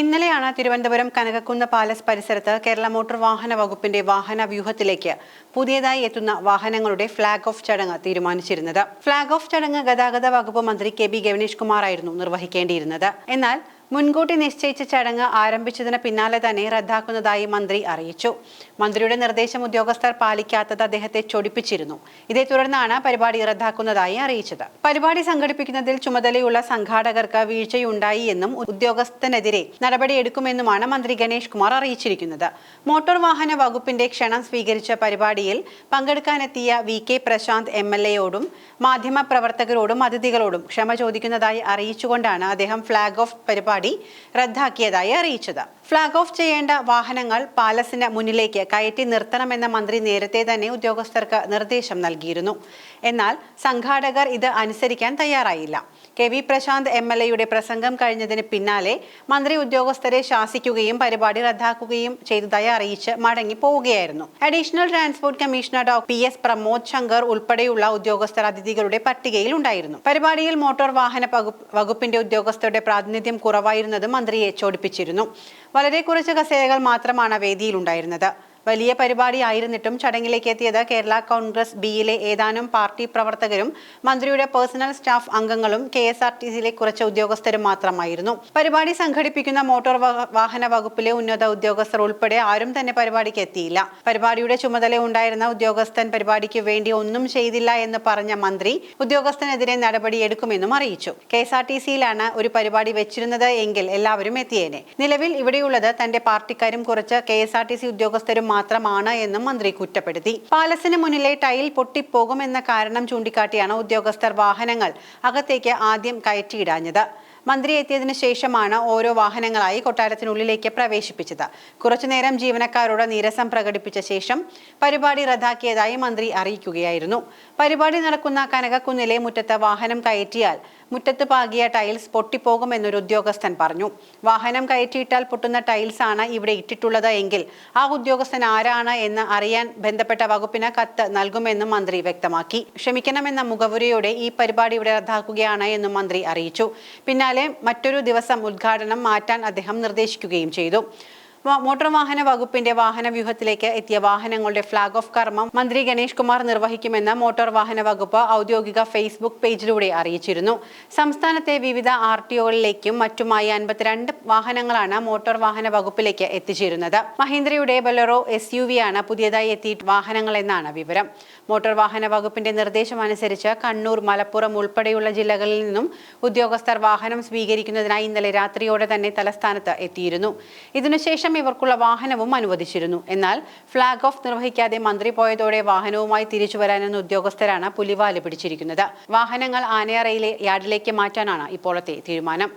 ഇന്നലെയാണ് തിരുവനന്തപുരം കനകക്കുന്ന് പാലസ് പരിസരത്ത് കേരള മോട്ടോർ വാഹന വകുപ്പിന്റെ വാഹന വ്യൂഹത്തിലേക്ക് പുതിയതായി എത്തുന്ന വാഹനങ്ങളുടെ ഫ്ളാഗ് ഓഫ് ചടങ്ങ് തീരുമാനിച്ചിരുന്നത്. ഫ്ളാഗ് ഓഫ് ചടങ്ങ് ഗതാഗത വകുപ്പ് മന്ത്രി കെ ബി ഗവനേഷ് കുമാർ ആയിരുന്നു നിർവഹിക്കേണ്ടിയിരുന്നത്. എന്നാൽ മുൻകൂട്ടി നിശ്ചയിച്ച ചടങ്ങ് ആരംഭിച്ചതിന് പിന്നാലെ തന്നെ റദ്ദാക്കുന്നതായി മന്ത്രി അറിയിച്ചു. മന്ത്രിയുടെ നിർദ്ദേശം ഉദ്യോഗസ്ഥർ പാലിക്കാത്തത് അദ്ദേഹത്തെ ചൊടിപ്പിച്ചിരുന്നു. ഇതേ തുടർന്നാണ് പരിപാടി റദ്ദാക്കുന്നതായി അറിയിച്ചത്. പരിപാടി സംഘടിപ്പിക്കുന്നതിൽ ചുമതലയുള്ള സംഘാടകർക്ക് വീഴ്ചയുണ്ടായി എന്നും ഉദ്യോഗസ്ഥനെതിരെ നടപടിയെടുക്കുമെന്നുമാണ് മന്ത്രി ഗണേഷ് കുമാർ അറിയിച്ചിരിക്കുന്നത്. മോട്ടോർ വാഹന വകുപ്പിന്റെ ക്ഷണം സ്വീകരിച്ച പരിപാടിയിൽ പങ്കെടുക്കാനെത്തിയ V K Prashant M L എയോടും മാധ്യമപ്രവർത്തകരോടും അതിഥികളോടും ക്ഷമ ചോദിക്കുന്നതായി അറിയിച്ചുകൊണ്ടാണ് അദ്ദേഹം ഫ്ളാഗ് ഓഫ് പരിപാടി റദ്ദാക്കിയതായി അറിയിച്ചത്. ഫ്ളാഗ് ഓഫ് ചെയ്യേണ്ട വാഹനങ്ങൾ പാലസിന് മുന്നിലേക്ക് കയറ്റി നിർത്തണമെന്ന മന്ത്രി നേരത്തെ തന്നെ ഉദ്യോഗസ്ഥർക്ക് നിർദ്ദേശം നൽകിയിരുന്നു. എന്നാൽ സംഘാടകർ ഇത് അനുസരിക്കാൻ തയ്യാറായില്ല. K V Prashant M L എയുടെ പ്രസംഗം കഴിഞ്ഞതിന് പിന്നാലെ മന്ത്രി ഉദ്യോഗസ്ഥരെ ശാസിക്കുകയും പരിപാടി റദ്ദാക്കുകയും ചെയ്തതായി അറിയിച്ച് മടങ്ങി പോവുകയായിരുന്നു. അഡീഷണൽ ട്രാൻസ്പോർട്ട് കമ്മീഷണർ ഡോ. പി. എസ്. പ്രമോദ് ശങ്കർ ഉൾപ്പെടെയുള്ള ഉദ്യോഗസ്ഥർ അതിഥികളുടെ പട്ടികയിൽ ഉണ്ടായിരുന്നു. പരിപാടിയിൽ മോട്ടോർ വാഹന വകുപ്പിന്റെ ഉദ്യോഗസ്ഥരുടെ പ്രാതിനിധ്യം കുറവായിരുന്നത് മന്ത്രിയെ ചോടിപ്പിച്ചിരുന്നു. വളരെ കുറച്ച് കസേരകൾ മാത്രമാണ് വേദിയിലുണ്ടായിരുന്നത്. വലിയ പരിപാടിയായിരുന്നിട്ടും ചടങ്ങിലേക്ക് എത്തിയത് കേരള കോൺഗ്രസ് ബിയിലെ ഏതാനും പാർട്ടി പ്രവർത്തകരും മന്ത്രിയുടെ പേഴ്സണൽ സ്റ്റാഫ് അംഗങ്ങളും കെ എസ് ആർ ടി സിയിലെ കുറച്ച് ഉദ്യോഗസ്ഥരും മാത്രമായിരുന്നു. പരിപാടി സംഘടിപ്പിക്കുന്ന മോട്ടോർ വാഹന വകുപ്പിലെ ഉന്നത ഉദ്യോഗസ്ഥർ ഉൾപ്പെടെ ആരും തന്നെ പരിപാടിക്ക് എത്തിയില്ല. പരിപാടിയുടെ ചുമതല ഉണ്ടായിരുന്ന ഉദ്യോഗസ്ഥൻ പരിപാടിക്ക് വേണ്ടി ഒന്നും ചെയ്തില്ല എന്ന് പറഞ്ഞ മന്ത്രി ഉദ്യോഗസ്ഥനെതിരെ നടപടിയെടുക്കുമെന്നും അറിയിച്ചു. കെ എസ് ആർ ടി സിയിലാണ് ഒരു പരിപാടി വെച്ചിരുന്നത് എങ്കിൽ എല്ലാവരും എത്തിയേനെ. നിലവിൽ ഇവിടെയുള്ളത് തന്റെ പാർട്ടിക്കാരും കുറച്ച് K S R T C ഉദ്യോഗസ്ഥരും മാത്രമാണ് എന്നും മന്ത്രി കുറ്റപ്പെടുത്തി. പാലസിന് മുന്നിലെ ടൈൽ പൊട്ടിപ്പോകുമെന്ന കാരണം ചൂണ്ടിക്കാട്ടിയാണ് ഉദ്യോഗസ്ഥർ വാഹനങ്ങൾ അകത്തേക്ക് ആദ്യം കയറ്റിയിടാഞ്ഞത്. മന്ത്രി എത്തിയതിനു ശേഷമാണ് ഓരോ വാഹനങ്ങളായി കൊട്ടാരത്തിനുള്ളിലേക്ക് പ്രവേശിപ്പിച്ചത്. കുറച്ചുനേരം ജീവനക്കാരോട് നീരസം പ്രകടിപ്പിച്ച ശേഷം പരിപാടി റദ്ദാക്കിയതായി മന്ത്രി അറിയിക്കുകയായിരുന്നു. പരിപാടി നടക്കുന്ന കനകക്കുന്നിലെ മുറ്റത്ത് വാഹനം കയറ്റിയാൽ മുറ്റത്ത് പാകിയ ടൈൽസ് പൊട്ടിപ്പോകുമെന്നൊരു ഉദ്യോഗസ്ഥൻ പറഞ്ഞു. വാഹനം കയറ്റിയിട്ടാൽ പൊട്ടുന്ന ടൈൽസ് ആണ് ഇവിടെ ഇട്ടിട്ടുള്ളത് എങ്കിൽ ആ ഉദ്യോഗസ്ഥൻ ആരാണ് എന്ന് അറിയാൻ ബന്ധപ്പെട്ട വകുപ്പിന് കത്ത് നൽകുമെന്നും മന്ത്രി വ്യക്തമാക്കി. ക്ഷമിക്കണമെന്ന മുഖവുരയോടെ ഈ പരിപാടി ഇവിടെ റദ്ദാക്കുകയാണ് എന്നും മന്ത്രി അറിയിച്ചു. പിന്നാലെ മറ്റൊരു ദിവസം ഉദ്ഘാടനം മാറ്റാൻ അദ്ദേഹം നിർദ്ദേശിക്കുകയും ചെയ്തു. മോട്ടോർ വാഹന വകുപ്പിന്റെ വാഹന വ്യൂഹത്തിലേക്ക് എത്തിയ വാഹനങ്ങളുടെ ഫ്ളാഗ് ഓഫ് കർമ്മം മന്ത്രി ഗണേഷ് കുമാർ നിർവഹിക്കുമെന്ന് മോട്ടോർ വാഹന വകുപ്പ് ഔദ്യോഗിക ഫേസ്ബുക്ക് പേജിലൂടെ അറിയിച്ചിരുന്നു. സംസ്ഥാനത്തെ വിവിധ ആർ ടി ഒകളിലേക്കും മറ്റുമായി അൻപത്തിരണ്ട് വാഹനങ്ങളാണ് മോട്ടോർ വാഹന വകുപ്പിലേക്ക് എത്തിച്ചേരുന്നത്. മഹീന്ദ്രയുടെ ബലറോ എസ് യു ആണ് പുതിയതായി എത്തിയ വാഹനങ്ങളെന്നാണ് വിവരം. മോട്ടോർ വാഹന വകുപ്പിന്റെ നിർദ്ദേശമനുസരിച്ച് കണ്ണൂർ മലപ്പുറം ഉൾപ്പെടെയുള്ള ജില്ലകളിൽ നിന്നും ഉദ്യോഗസ്ഥർ വാഹനം സ്വീകരിക്കുന്നതിനായി ഇന്നലെ രാത്രിയോടെ തന്നെ തലസ്ഥാനത്ത് എത്തിയിരുന്നു. ഇതിനുശേഷം ഇവർക്കുള്ള വാഹനവും അനുവദിച്ചിരുന്നു. എന്നാൽ ഫ്ളാഗ് ഓഫ് നിർവഹിക്കാതെ മന്ത്രി പോയതോടെ വാഹനവുമായി തിരിച്ചു വരാനെന്ന ഉദ്യോഗസ്ഥരാണ് പുലിവാൽ പിടിച്ചിരിക്കുന്നത്. വാഹനങ്ങൾ ആനയറയിലെ യാർഡിലേക്ക് മാറ്റാനാണ് ഇപ്പോഴത്തെ തീരുമാനം.